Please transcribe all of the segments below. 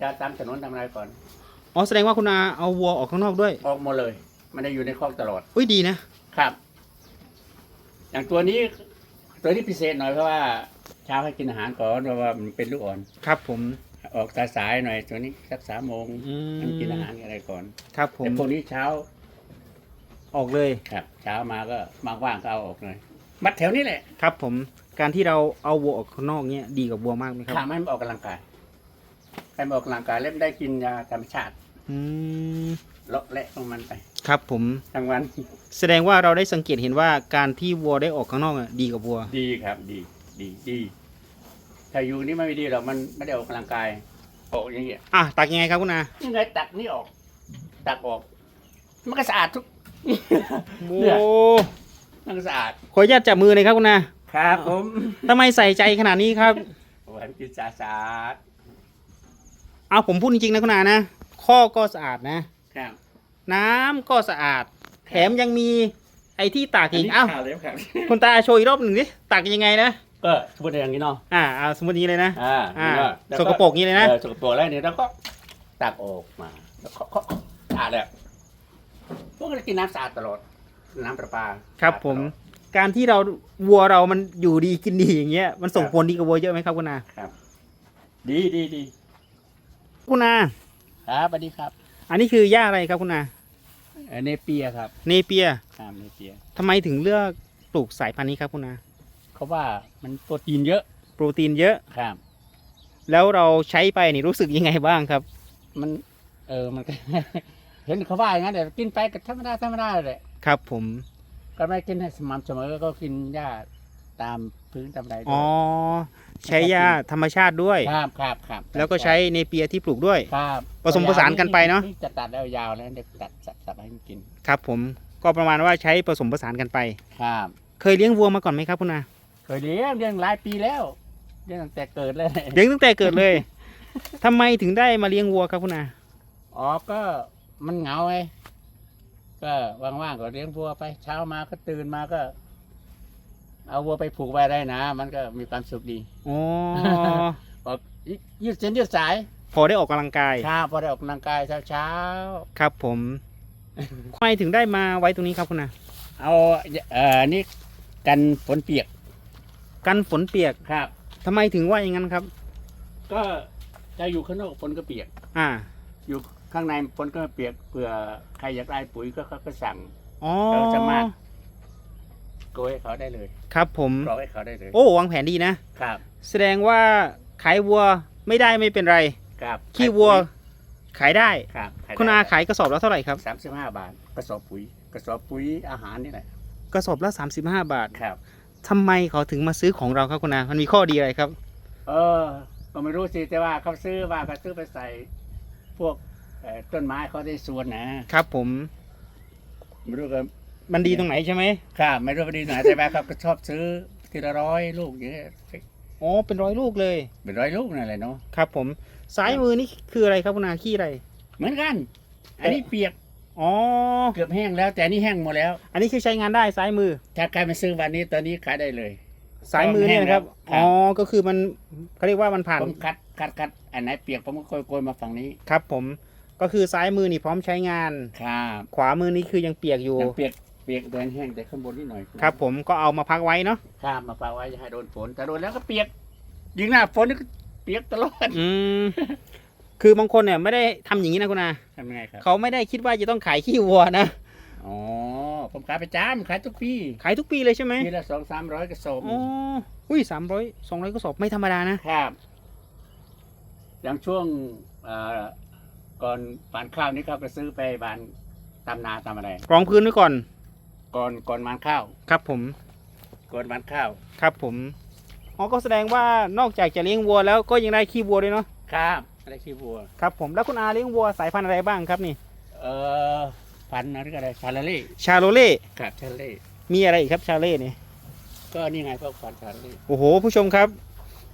จะตามถนนทำอะไรก่อน อ๋อแสดงว่าคุณอาเอาวัวออกข้างนอกด้วยออกหมดเลยไม่ได้อยู่ในคอกตลอด อุ้ยดีนะครับ อย่างตัวนี้ ตัวนี้พิเศษหน่อยเพราะว่าเช้าให้กินอาหารก่อนเพราะว่ามันเป็นลูกอ่อน ครับผม ออกสายๆหน่อย ตัวนี้สักสามโมงอืมมันกินอาหารอะไรก่อนครับผมแต่พวกนี้เช้าออกเลยครับ เช้ามาก็ว่างๆก็เอาออกเลยมัดแถวนี้แหละครับผมการที่เราเอาวัวออกข้างนอกเนี่ยดีกับวัวมากไหมครับ ขาไม่ให้มันออกกำลังกาย ให้มันออกกำลังกายแล้วมันได้กินยาธรรมชาติอืมเลาะเละของมันไปครับผม ทั้งวันแสดงว่าเราได้สังเกตเห็นว่าการที่วัวได้ออกข้างนอกอะดีกับวัว ดีครับ ดีดีดีถ้าอยู่นี่ไม่ดีหรอกมันไม่ได้ออกกำลังกายออกอย่างเงี้ยอะตักยังไงครับคุณอายังไงตักนี่ออก ตักออก มันก็สะอาดทุก โอ้เนี่ย มันก็สะอาดขออนุญาตจับมือเลยครับคุณอาครับผมทำไมใส่ใจขนาดนี้ครับโอ้ยกินสะอาด เอาผมพูดจริงๆนะคุณอานะข้อก็สะอาดนะ ครับ น้ำก็สะอาด แถมยังมีไอ้ที่ตากอันอีกนี้อ้าวข่าวเลยครับคุณตาโชว์อีกรอบหนึ่งดิตักยังไงนะก็สมมติอย่างนี้เนาะอ่าเอาสมมตินี้เลยนะอ่าอ่านี่เนาะแล้วสกปรกนี้เลยนะออสกปรกแล้วเนี่ยเราก็ตักออกมาแล้วก็ก็สะอาดแล้วพวกเรากินน้ำสะอาดตลอด น้ำประปาครับสะอาดผมตลอดการที่เราวัวเรามันอยู่ดีกินดีอย่างเงี้ยมันส่งครับผลดีกับวัวเยอะไหมครับคุณอาครับดีดีดี คุณอาครับสวัสดีครับ อันนี้คือหญ้าอะไรครับคุณอาเอ่อเนเปียครับเนเปียครับเนเปีย ทำไมถึงเลือกปลูกสายพันธุ์นี้ครับคุณอาเขาว่ามันโปรตีนเยอะโปรตีนเยอะ ครับ แล้วเราใช้ไปนี่รู้สึกยังไงบ้างครับ มัน เออมันก็ เห็นเขาว่าอย่างนั้นแต่กินไปก็ธรรมดาธรรมดาเลยครับผม ก็ไม่กินให้สม่ำเสมอก็กินหญ้าตามพื้นตามใดด้วยอ๋อ ใช้หญ้าธรรมชาติด้วย ครับครับครับแล้วก็ใช้เนเปียที่ปลูกด้วย ครับผสมผสานกันไปเนอะจะตัดแล้วยาวแล้วเด็กตัดสับสับให้มันกิน ครับผมก็ประมาณว่าใช้ผสมผสานกันไป ครับ เคยเลี้ยงวัวมาก่อนไหมครับคุณอาเคยเลี้ยงเลี้ยงหลายปีแล้วเลี้ยงตั้งแต่เกิดเลย เลี้ยงตั้งแต่เกิดเลยทำไมถึงได้มาเลี้ยงวัวครับคุณอาอ๋อก็มันเหงาไงก็ว่างๆก็เลี้ยงวัวไป เช้ามาก็ตื่นมาก็ เอาวัวไปผูกไว้ได้นะ มันก็มีความสุขดีอ๋อ บอกยืดเส้นยืดสายพอได้ออกกำลังกาย เช้าพอได้ออกกำลังกายเช้าเช้าครับผมทำไมถึงได้มาไว้ตรงนี้ครับคุณอาๆเอาเอ่อนี่กันฝนเปียกกันฝนเปียกครับ ทำไมถึงว่าอย่างนั้นครับ ก็จะอยู่ข้างนอกฝนก็เปียก อ่า อยู่ข้างในฝนก็เปียกเผื่อใครอยากได้ปุ๋ยก็เขาก็สั่ง อ๋อเราสามารถ โกยให้เขาได้เลยครับผมรอให้เขาได้เลย โอ้วางแผนดีนะ ครับแสดงว่าขายวัวไม่ได้ไม่เป็นไร ครับขี้วัวขายได้ ครับคุณอาขายกระสอบละเท่าไหร่ครับสามสิบห้าบาท กระสอบปุ๋ย กระสอบปุ๋ยอาหารนี่แหละ กระสอบละ35บาทครับทำไมเขาถึงมาซื้อของเราครับคุณอา มันมีข้อดีอะไรครับ เออ ก็ไม่รู้สิแต่ว่าเขาซื้อว่าเขาซื้อไปใส่พวกเอ่อต้นไม้เขาได้ส่วนนะครับผมไม่รู้ก็ มันดีตรงไหนใช่ไหมครับไม่รู้พอดีไหนแต่ว่าเขาก็ชอบซื้อทีละร้อยลูกอย่างเงี้ยอ๋อเป็นร้อยลูกเลย เป็นร้อยลูกนั่นแหละเนาะครับ ผมซ้ายมือนี่คืออะไรครับคุณอาขี้อะไร เหมือนกัน อันนี้เปียกอ๋อเกือบแห้งแล้วแต่อันนี้แห้งหมดแล้ว อันนี้คือใช้งานได้ซ้ายมือ ถ้าใครมาซื้อวันนี้ตอนนี้ขายได้เลยซ้ายมือเนี่ยนะครับครับ อ๋อ ก็คือมันเขาเรียกว่ามันผ่านผมคัดคัดคัดอันไหนเปียกผมก็โกยโกยมาฝั่งนี้ ครับ ผม ก็คือซ้ายมือนี่พร้อมใช้งาน ครับ ขวามือนี่คือยังเปียกอยู่ยังเปียก เปียกเดินแห้งแต่ข้างบนนิดหน่อยครับ ผมก็เอามาพักไว้เนาะครับมาฝากไว้อย่าให้โดนฝนแต่โดนแล้วก็เปียกยิงหน้าฝนนี่ก็เปียกตลอดอืมคือบางคนเนี่ยไม่ได้ทำอย่างนี้นะคุณอาทำยังไงครับเขาไม่ได้คิดว่าจะต้องขายขี้วัวนะอ๋อผมขายประจำขายทุกปีขายทุกปีเลยใช่ไหมปีละสองสามร้อยกระสอบอ๋ออุ้ยสามร้อยสองร้อยกระสอบไม่ธรรมดานะครับ อย่างช่วงเอ่อก่อนฝานข้าวนี่เขาก็ซื้อไปบานตำนาตำอะไรรองพื้นไว้ก่อน ก่อนก่อนหวานข้าว ครับผม ก่อนหวานข้าวครับผม อ๋อ ก็แสดงว่านอกจากจะเลี้ยงวัวแล้วก็ยังได้ขี้วัวด้วยเนาะ ครับอะไรขี้วัว ครับผม แล้วคุณอาเลี้ยงวัวสายพันธุ์อะไรบ้างครับนี่ เอ่อพันธุ์อะไรก็ได้ชาลาเล่ชาโลเล่ ครับชาลาเล่มีอะไรอีกครับชาเล่นี่ก็นี่ไงพวกพันธุ์ชาลาเล่โอ้โห ผู้ชมครับ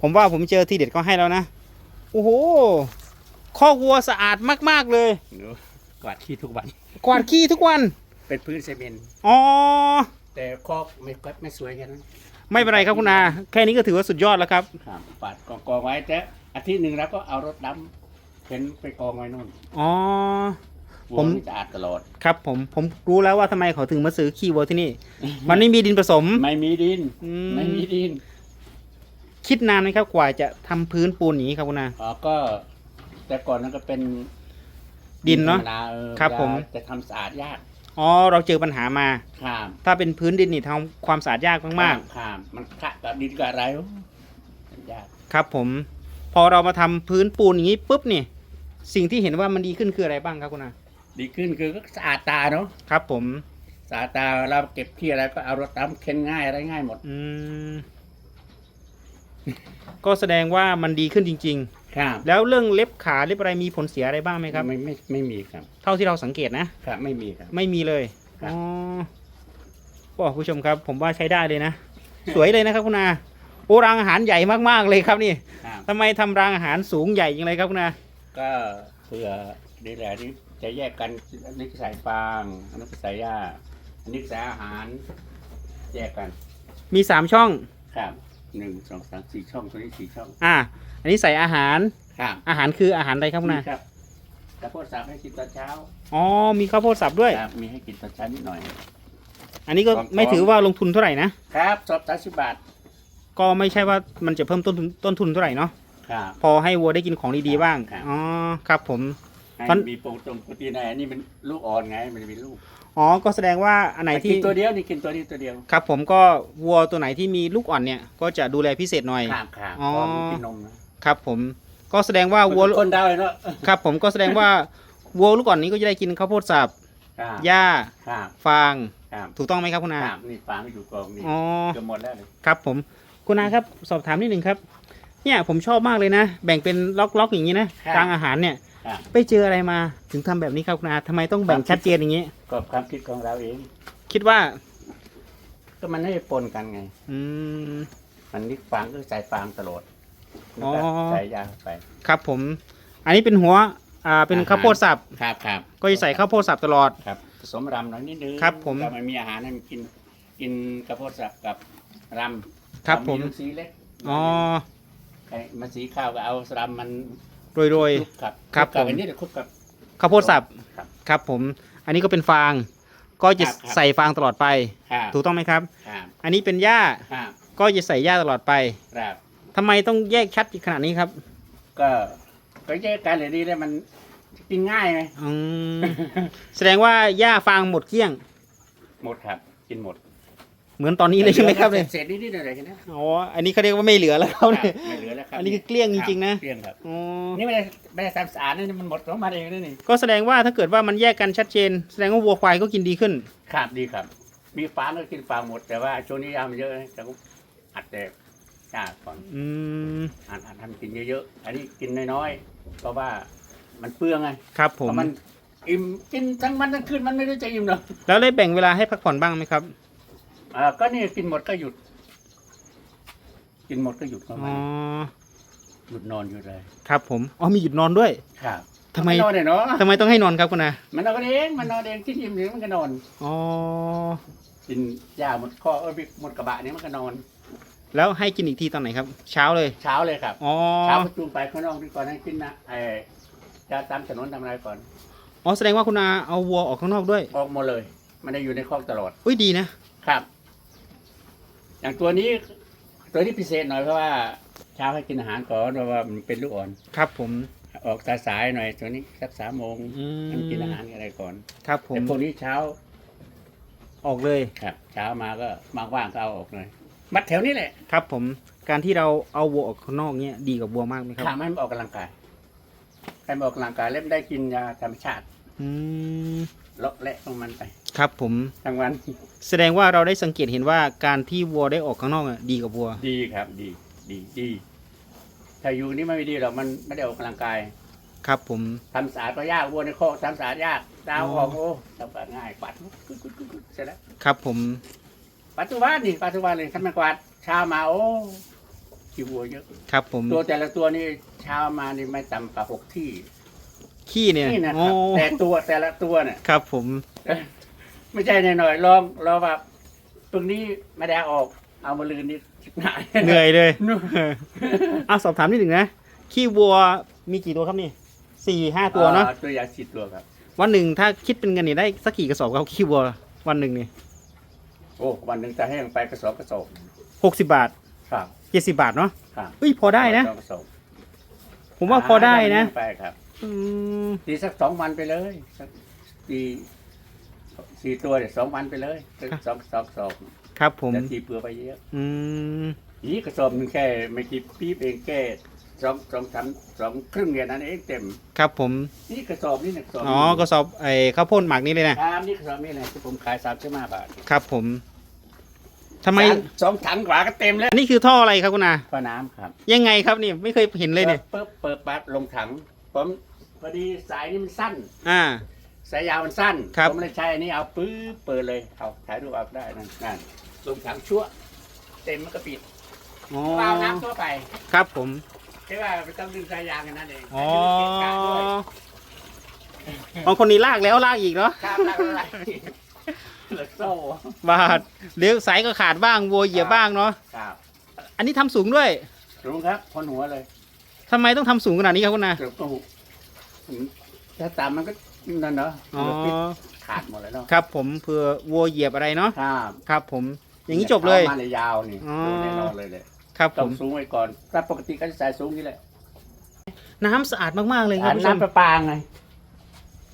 ผมว่าผมเจอทีเด็ดก็ให้แล้วนะ โอ้โหข้อกวัวสะอาดมากๆเลยดูกวาดขี้ทุกวัน กวาดขี้ทุกวัน เป็นพื้นซีเมนต์อ๋อ แต่คอกไม่ค่อยไม่สวยแค่นั้นไม่เป็นไรครับคุณอา แค่นี้ก็ถือว่าสุดยอดแล้วครับ ครับปาดกองกองๆไว้แต่อาทิตย์หนึ่งเราก็เอารถดำเทข็นไปกองไว้นู่นอ๋อ วัวผมมันจะอาดตลอด ครับผม ผมรู้แล้วว่าทำไมเขาถึงมาซื้อขี้วัวที่นี่ มันไม่มีดินผสม ไม่มีดิน อืไม่มีดินคิดนานไหมครับกว่าจะทำพื้นปูนอย่างนี้ครับคุณอา อ๋อก็ แต่ก่อนนั้นก็เป็นดินเนอะธรรมดเออครับเวลาผมจะทำสะอาดยาก อ๋อเราเจอปัญหามาข้ามถ้าเป็นพื้นดินนี่ทำความสะอาดยากมากข้ามมันขะกับดินกับอะไรโอ้มันยากๆ ครับผม พอเรามาทำพื้นปูนอย่างนี้ปุ๊บนี่สิ่งที่เห็นว่ามันดีขึ้นคืออะไรบ้างครับคุณอาดีขึ้นคือก็สะอาดตาเนาะครับ ผมสะอาดตาเราเก็บที่อะไรก็เอารถตามเข็นง่ายอะไรง่ายหมด อืมก็แสดงว่ามันดีขึ้นจริง ครับๆแล้วเรื่องเล็บขาเล็บอะไรมีผลเสียอะไรบ้างไหมครับไม่ไม่ไม่มีครับเท่าที่เราสังเกตนะครับไม่มีครับ ไม่มีเลยครับ อ๋อก็ผู้ชมครับ ผมว่าใช้ได้เลยนะ สวยเลยนะครับคุณอาโอ้รางอาหารใหญ่มากๆเลยครับนี่ครับ ทำไมทำรางอาหารสูงใหญ่ยังไงครับคุณอาก็เผื่อดีแหละที่จะแยกกันอันนี้ใส่ฟางอันนี้ใส่หญ้าอันนี้ใส่อาหาร แยกกันมีสามช่องครับ หนึ่งสองสามสี่ช่องตัวนี้สี่ช่องอ่า อันนี้ใส่อาหาร ครับอาหารคืออาหารอะไรครับคุณอานี่ครับแต่พวกสับให้กินตอนเช้าอ๋อ มีข้าวโพดสับด้วย ครับมีให้กินตอนเช้านิดหน่อย อันนี้ก็พร้อมๆไม่ถือว่าลงทุนเท่าไหร่นะ ครับสอบสามสิบบาทก็ไม่ใช่ว่ามันจะเพิ่มต้นทุนต้นทุนเท่าไหร่เนาะ ครับ พอให้วัวได้กินของดีๆบ้าง ครับ อ๋อ ครับผม ให้ตอนมีโปรตีนโปรตีนอะไรอันนี้มันลูกอ่อนไงมันมีลูก อ๋อ ก็แสดงว่าอันไหนกิที่นตัวเดียวนี่กินตัวนี้ตัวเดียวครับ ผมก็วัวตัวไหนที่มีลูกอ่อนเนี่ย ก็จะดูแลพิเศษหน่อย ครับครับอ๋อเพราะมันกินนมนะครับ ผมก็แสดงว่าวัวคนได้เนาะครับ ผมก็แสดงว่าวัวลูกอ่อนนี้ก็จะได้กินข้าวโพดสับครับหญ้าครับฟาง ครับถูกต้องไหมครับคุณอาครับนี่ฟางอยู่กองนี่อ๋อเกือบหมดแล้วเลยครับผมคุณอาครับสอบถามนิดหนึ่งครับ เนี่ยผมชอบมากเลยนะ แบ่งเป็นล็อกๆอย่างนี้นะรางอาหารเนี่ย ครับไปเจออะไรมาถึงทำแบบนี้ครับคุณอาทำไมต้องแบ่งชัดเจนอย่างนี้ ก็ความคิดของเราเอง คิดว่า ก็มันไม่ได้ปนกันไง อืม มันนี่ฟางก็ใส่ฟางตลอดแล้วอ๋ก็อใส่ยาเข้าไป ครับผม อันนี้เป็นหัว อ่า เป็นอาหาร ข้าวโพดสับ ครับครับก็จะใส่ข้าวโพดสับตลอด ครับผสมรำหน่อยนิดนึงครับผมก็มันมีอาหารให้มันกิน กินกระโพดสับกับรำครับผมลูกสีเล็กอ๋อ ไอ้มันสีข้าวก็เอารำมัน โรยโรย คลุกกับครับคลุกกัผม อันนี้เดี๋ยวคลุกกับ ๆข้าวโพดสับครับครับผม อันนี้ก็เป็นฟาง ก็จะครับครับ ใส่ฟางตลอดไปครับถูกต้องไหมครับครับอันนี้เป็นหญ้าครับก็จะใส่หญ้าตลอดไปครับทำไมต้องแยกชัดขนาดนี้ครับก็ก็แยกกันเลยดีแล้วมันกินง่ายไหม อืม แสดงว่าหญ้าฟางหมดเกลี้ยง หมดครับ กินหมด เหมือนตอนนี้เลยใช่ไหมครับเนี่ยเศษนิดๆหน่อยๆแค่นั้นอ๋ออันนี้เขาเรียกว่าไม่เหลือแล้วครับคเนี่ยรับไม่เหลือแล้วครับอันนี้คือเกลี้ยงจริงๆนะเกลี้ยงครับอ๋อนี่ไม่ได้ไม่ได้ทำสะอาดนี่มันหมดของมันเองนี่นี่ก็แสดงว่าถ้าเกิดว่ามันแยกกันชัดเจน แสดงว่าวัวควายก็กินดีขึ้นครับดีครับ มีฟางก็กินฟางหมดแต่ว่าช่วงนี้ยามันเยอะนะแต่ก็อัดแต่ชาก่อนอืมอัดอัดทำกินเยอะๆอันนี้กินน้อยๆเพราะว่ามันเปลืองไงครับ ผมเพราะมันอิ่มกินทั้งวันทั้งคืนมันไม่รู้จะอิ่มหรอกแล้วได้แบ่งเวลาให้พักผ่อนบ้างไหมครับ อ่าก็นี่กินหมดก็หยุด กินหมดก็หยุดเข้าอ๋มาอหยุดนอนหยุดเลยครับผมอ๋อมีหยุดนอนด้วยครับทำไมนนอนเนี่ยเนาะทำไมต้องให้นอนครับคุณอามันนอนเองมันนอนเองที่อิ่มหรือมันก็นอน อ๋อกินยาหมดข้อเออหมดกระบะเนี่ยมันก็นอน แล้วให้กินอีกทีตอนไหนครับ เช้าเลยเช้าเลยครับ อ๋อเช้าก็จูงไปข้างนอกดีก่อนให้กินนะไอ้จะตามถนนทำอะไรก่อน อ๋อแสดงว่าคุณอาเอาวัวออกข้างนอกด้วยออกหมดเลย มันได้อยู่ในคอกตลอด อุ้ยดีนะครับ อย่างตัวนี้ตัวนี้พิเศษหน่อยเพราะว่าเช้าให้กินอาหารก่อนเพราะว่ามันเป็นลูกอ่อน ครับผม ออกสายๆหน่อยตัวนี้สักสามโมงอืมให้มันกินอาหารอะไรก่อนครับผมแต่พวกนี้เช้าออกเลยครับ เช้ามาก็ว่างๆก็เอาออกเลยมัดแถวนี้แหละครับผม การที่เราเอาวัวออกข้างนอกเนี่ยดีกับวัวมากไหมครับ ทำให้มันออกกำลังกายให้มันออกกำลังกายเล่มนได้กินยาธรรมชาติ อืม เลาะและของมันไปครับผมทั้งวันแสดงว่าเราได้สังเกตเห็นว่าการที่วัวได้ออกข้างนอกอะดีกับวัว ดีครับ ดีดีดีถ้าอยู่นี่ไม่ดีหรอกมันไม่ได้ออกกำลังกายครับผม ทำสะอาดก็ยากวัวในคอกทำสะอาดยากดาวอ๋อออกโอ้ทำสะอาดง่ายปัดกึ๊กกึ๊กกึ๊กกึ๊กเสร็จแล้วครับผม ปัจจุบันนี่ปัจจุบันเลยทำไมกวาดเช้ามาโอ้ขี้วัวเยอะ ครับผม ตัวแต่ละตัวนี่เช้ามานี่ไม่ต่ำกว่าหกที่ ขี้เนี่ยนี่นะคโอ้รับแต่ตัวแต่ละตัวเนี่ยครับผมไม่ใช่หน่อยๆลองลองแบบตรงนี้ไม่ได้ออก เอามาลืนนี่ชิบหายเหนื่อยเลยนู่นเอาสอบถามนิดหนึ่งนะขี้วัวมีกี่ตัวครับนี่สี่ห้าตัวเนาะอ่ตัวใหญ่สิบตัวครับ วันหนึ่งถ้าคิดเป็นเงินนี่ได้สักกี่กระสอบครับขี้วัววันหนึ่งนี่โอ้วันหนึ่งจะให้ลงไปกระสอบกระสอบหกสิบาทครับเจ็ดสิบาทเนาะครับเอ้ยพอได้นะ กระสอบผมว่าพอได้นะไปครับ อืมตีสักสองวันไปเลยสักตีสี่ตัวเดี๋ยวสองวันไปเลยสักสองสองสองครับผมแต่ทีเปลือไปเยอะอืมนี่กระสอบหนึงแค่ไม่กี่ปีบเองแค่สองสองสามสองครึ่งเดือนนั้นเองเต็ม ครับผม นี่กระสอบนี่นะกระสอบอ๋อกระสอบไอ้ข้าวโพดหมักนี่เลยนะ ครับนี่กระสอบนี่แหละที่ผมขายสามสิบห้าบาทครับผมทำไม สาสองถังกว่าก็เต็มแล้วอันนี้คือท่ออะไรครับคุณอาก็น้ำครับยังไงครับนี่ไม่เคยเห็นเลยเนี่ยปุ๊บเปิดปั๊บลงถังผม พอดีสายนี่มันสั้น อ่า สายยาวมันสั้น ครับ ผมเลยใช้อันนี้เอาปื๊บเปิดเลยเอาถ่ายรูปเอาได้นั่นนั่นลงถังชั่ว เต็มมันก็ปิดอ๋อเปล่าน้ำทั่วไปครับผมแค่ว่าไม่ต้องดึงสายยางกันนั่นเองอ๋อ ดึงเกะกะด้วยบางคนนี้ลากแล้วลากอีกเนาะ ครับแล้วอะไรเหลือโซ่บาดเลี้ยวสายก็ขาดบ้างวัวเหยียบบ้างเนาะ ครับอันนี้ทำสูงด้วย รู้ครับพ้นหัวเลยทำไมต้องทำสูงขนาดนี้ครับคุณอาเกือบก็หุบ ถ้าตามมันก็นั่นเนาะอ๋อ ปิดขาดหมดเลยเนาะครับผมเผื่อวัวเหยียบอะไรเนาะครับครับ ผมอย่างนี้จบเลยมาเลยยาวนี่อ๋อ แน่นอนเลยเลยครับผต้องมสูงไว้ก่อนถ้าปกติก็จะใส่สูงนี่แหละน้ำสะอาดมากๆเลยครับอันผู้ชมน้ำประปาไง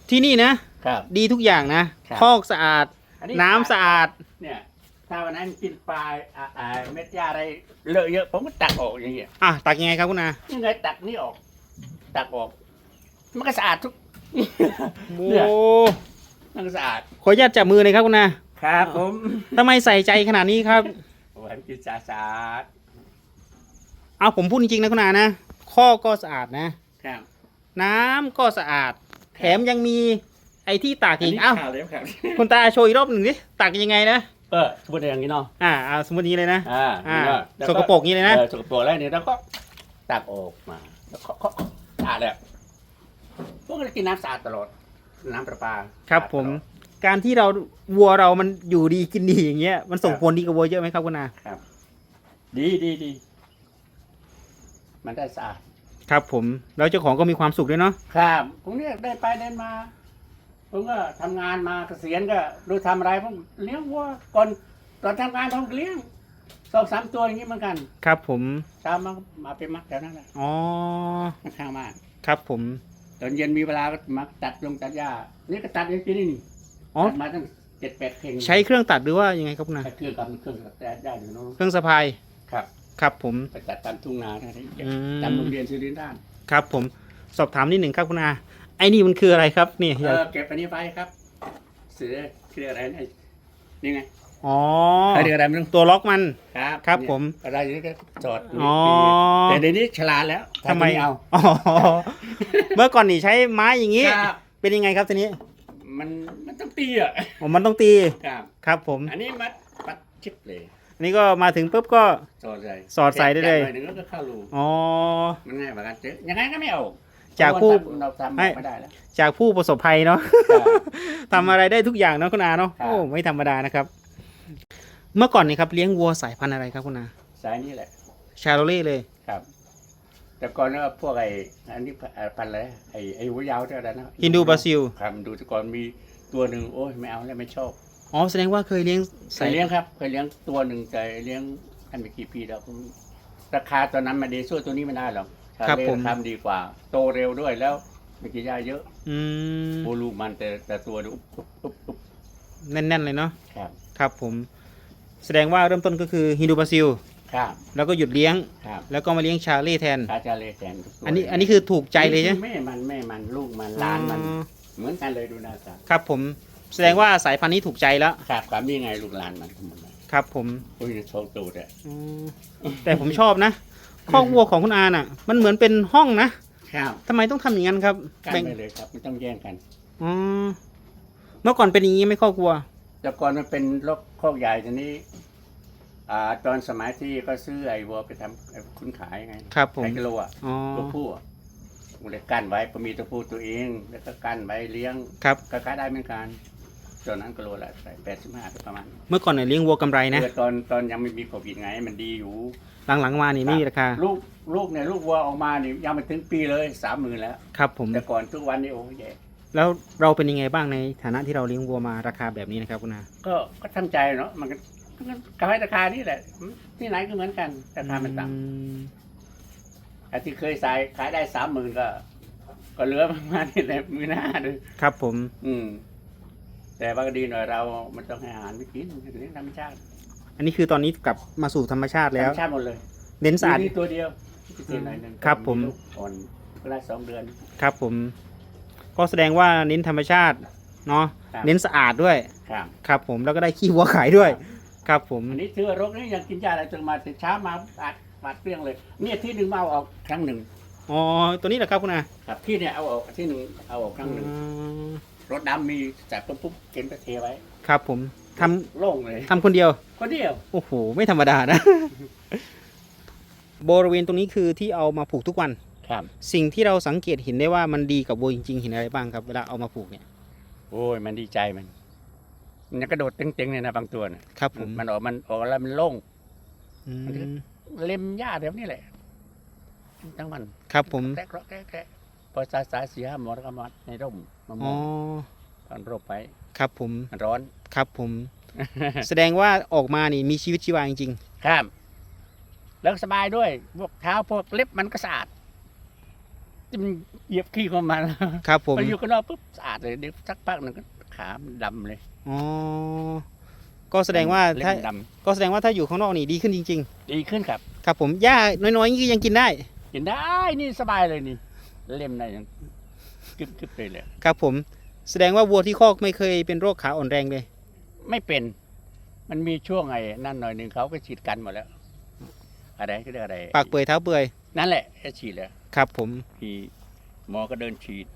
ที่นี่นะ ครับ ดีทุกอย่างนะครับคอกสะอาด อัน้ำสะอาด เนี่ย ถ้าวันนั้นกินปลาอ่าอ่าเม็ดหญ้าอะไรเลอะเยอะผมก็ตักออกอย่างเงี้ยอะตักยังไงครับคุณอา ยังไงตักนี่ออก ตักออก มันก็สะอาดทุก โอ้เนี่ย มันก็สะอาดขออนุญาตจับมือเลยครับคุณอาครับผมทำไมใส่ใจขนาดนี้ครับวันกินสะอาดเอาผมพูดจริงๆนะคุณอานะคอกก็สะอาดนะ ครับ น้ำก็สะอาด แถมยังมีไอ้ที่ตากอันอีกนี้เอ้าข่าวเลยครับคุณตาโชว์อีกรอบหนึ่งดิตักยังไงนะเออพูดอย่างนี้เนาะอ่าเอาสมมตินี้เลยนะอ่าอ่าแล้วสกปรกนี้เลยนะ เออสกปรกแล้วเนี่ยแล้วก็ตักออกมาแล้วก็ก็สะอาดแล้วพวก เรากินน้ำสะอาดตลอด น้ำประปาครับสะอาดผมตลอด การที่เราวัวเรามันอยู่ดีกินดีอย่างเงี้ยมันส่งครับ ผลดีกับวัวเยอะไหมครับคุณอาครับ ดีดีดี มันได้สะอาด ครับผมแล้วเจ้าของก็มีความสุขด้วยเนาะครับผมเนี่ยได้ไปเดินมา ผมก็ทำงานมาเกษียณก็รู้ทำอะไรผมเลี้ยงวัวก่อนตอนทำงานผมก็เลี้ยงสองสามตัวอย่างนี้เหมือนกันครับผมเช้ามามาไปมักแถวนั้นแหละอ๋อข้างๆมานครับผม ตอนเย็นมีเวลาก็มักตัดลงตัดหญ้านี่ก็ตัดอย่างที่นี่นี่อ๋อ ตัดมาตั้งเจ็ดแปดเพลงใช้เครื่องตัดหรือว่ายังไงครับคุณอาใช้เครื่องกับเครื่องตัดหญ้าอยู่โน้นเครื่องสะพายครับ ครับผม ไปตัดตามทุ่งนาอะไรอย่างเงี้ยอืม ตามโรงเรียนสุรินทร์ด้านครับผมสอบถามนิดหนึ่งครับคุณอาไอ้นี่มันคืออะไรครับนี่เออเก็บอันนี้ไว้ครับ เสือเสืออะไรนะนี่ไง อ๋อเรียกอะไรไม่รู้ตัวล็อกมัน ครับครับเนี่ยผม อะไรอย่างนี้ก็จอดอ๋อ แต่เดี๋ยวนี้ฉลาดแล้วทำไมตัวนี้เอาอ๋อเมื่อก่อนนี่ใช้ไม้อย่างนี้ ครับเป็นยังไงครับทีนี้มันมันต้องตีอะอ๋อมันต้องตี ครับ ครับผม อันนี้มัดปัดชิปเลยอันนี้ก็มาถึงปุ๊บก็ สอดใส่สอดใส่ได้เลย แกะหน่อยหนึ่งแล้วก็เข้ารูอ๋อ มันง่ายกว่ากันเจ๊ยังไงก็ไม่เอาจากผู้เพระว่เราทำไม่ไม่ได้แล้ว จากผู้ประสบภัยเนาะครับทำอะไรได้ทุกอย่างเนาะคุณอาเนาะ ครับ โอ้ ไม่ธรรมดานะครับ เมื่อก่อนนี่ครับเลี้ยงวัวสายพันธุ์อะไรครับคุณอาสายนี้แหละ ชาโรเล่เลย ครับ แต่ก่อนเนี่ยพวกไอ้อันนี้เอ่อพันธุ์อะไรไอ้ไอ้หัวยาวเท่านั้นนะฮินดูบราซิล ครับดูแต่ก่อนมีตัวหนึ่งโอ้ยไม่เอาแล้วไม่ชอบอ๋อแสดงว่าเคยเลี้ยงเคสายยเลี้ยงครับเคยเลี้ยงตัวหนึ่งแต่เลี้ยงอันไม่กี่ปีแล้วผมราคาตอนนั้นมาเดสู้ตัวนี้ไม่ได้หรอกชาครับเล่ผมทำดีกว่า โตเร็วด้วยแล้วไม่กี่ยาเยอะอืมโบลูมันแต่แต่ตัวเนี่ยอุ๊บอุ๊บอุ๊บอุ๊บแน่นๆเลยเนาะครับ ครับผมแสดงว่าเริ่มต้นก็คือฮินดูบราซิล ครับแล้วก็หยุดเลี้ยง ครับแล้วก็มาเลี้ยงชาเล่แทนชาชาเล่แทนทุกตัวอันนี้อันนี้คือถูกใจเลยใช่ไหมแม่มันแม่มันลูกมันหลานมัน อ๋อเหมือนกันเลยดูหน้าตาครับผมแสดงว่าสายพันธุ์นี้ถูกใจแล้ว ครับครับนี่ไงลูกหลานมันทั้งหมดเลยครับผมโอ้ยโชว์ตูดอะอืมแต่ผมชอบนะคอกวัวของคุณอาน่ะ มันเหมือนเป็นห้องนะครับทำไมต้องทำอย่างนั้นครับกันแบ่งไปเลยครับไม่ต้องแย่งกันอ๋อเมื่อก่อนเป็นอย่างนี้ไหม่คอกวัว แต่ก่อนมันเป็นรกคอกใหญ่ทีนี้ อ่า ตอนสมัยที่ก็ซื้อไอ้วัวไปทำไอ้คุณขายไงครับผมไอ้กิโลอะอ๋อตัวผู้อะผมเลยกั้นไว้ผมมีตัวผู้ตัวเอง แล้วก็กั้นไว้เลี้ยงครับ ก็ขายได้เหมือนกันตอนนั้นก็โลละแปดสิบห้าประมาณเมื่อก่อนเนี่ยเลี้ยงวัวกำไรนะเออตอนตอนยังไม่มีโควิดไง มันดีอยู่ หลังๆมานี่ไม่มีราคาลูกลูกเนี่ยลูกวัวออกมานี่ยังไม่ถึงปีเลยสามหมื่นแล้ว ครับผมแต่ก่อนทุกวันนี้โอ้แย่ แล้วเราเป็นยังไงบ้างในฐานะที่เราเลี้ยงวัวมาราคาแบบนี้นะครับคุณอา ก็ก็ทำใจเนาะมันก็มันก็ให้ราคานี่แหละที่ไหนก็เหมือนกันราคามันต่อืมำไอ้ที่เคยขายขายได้สามหมื่นก็ ก็เหลือประมาณนี้แหละมือหน้าดูครับผม อืม แต่ว่าก็ดีหน่อยเรา มันต้องให้อาหารไม่กินเลี้ยงธรรมชาติอันนี้คือตอนนี้กลับมาสู่ธรรมชาติธรแล้รว มชาติหมดเลยเน้นสะอาด มีตัวเดียวพิเศษหน่อยหนึงครับผม ลูกอ่อนเวลาสองเดือน ครับผม ก็แสดงว่าเน้นธรรมชาติเนาะครับ เน้นสะอาดด้วยครับครับผมแล้วก็ได้ขี้วัวขายด้วย ครับผมอันนี้ถือว่ารกนี่ยังกินยาอะไรจนมาแต่เช้ามาอัดปัดเปรี้ยงเลย เนี่ยที่หนึ่งมาเอาออกครั้งหนึ่งอ๋อตัวนี้เหรอครับคุณอาครับที่เนี่ยเอาออกที่หนึ่งเอาออกครั้งหนึ่งอืมรถดำมีจับปุ๊บปุ๊บเก็บไปเทไว้ครับผมทำโล่งเลยทำคนเดียว คนเดียวโอ้โห ไม่ธรรมดานะ บริเวณตรงนี้คือที่เอามาผูกทุกวัน ครับ สิ่งที่เราสังเกตเห็นได้ว่ามันดีกับวัวจริงๆเห็นอะไรบ้างครับเวลาเอามาผูกเนี่ย โอ้ยมันดีใจมัน มันยังกระโดดเต็งๆเลยนะบางตัวน่ะครับผมมันออกมันออกแล้วมันโล่งอืมเล็มหญ้าเดี๋ยวนี้แหละทั้งวันครับผมแกะแกะแกะแกะพอสายสายเสียหมดแล้วก็มาในร่มมามอ๋อองตอนร่มไปครับผมมันร้อนครับผม แสดงว่าออกมานี่มีชีวิตชีวาจริงครับแล้วสบายด้วยพวกเท้าพวกเล็บมันก็สะอาดที่ มันเหยียบขี้ของมันๆครับผมพออยู่ข้างนอกปุ๊บสะอาดเลยเดี๋ยวสักพักหนึ่งก็ขามันดำเลยอ๋อก็แสดงว่าเล็บถ้ามันดก็แสดงว่าถ้าอยู่ข้างนอกนี่ดีขึ้นจริงำดีขึ้นครับๆครับผมหญ้าน้อยๆนี่ยังกินได้ กินได้นี่สบายเลยนี่ เล่มไหนยังกึบกึบเลยเลย ครับผม แสดงว่าวัวที่คอกไม่เคยเป็นโรคขาอ่อนแรงเลย ไม่เป็น มันมีช่วงไอ้นั่นหน่อยหนึ่งเขาก็ฉีดกันหมดแล้ว อะไรก็เรียกอะไร ปากเปื่อยเท้าเปื่อย นั่นแหละฉีดแล้ว ครับผมพี่หมอก็เดินฉีด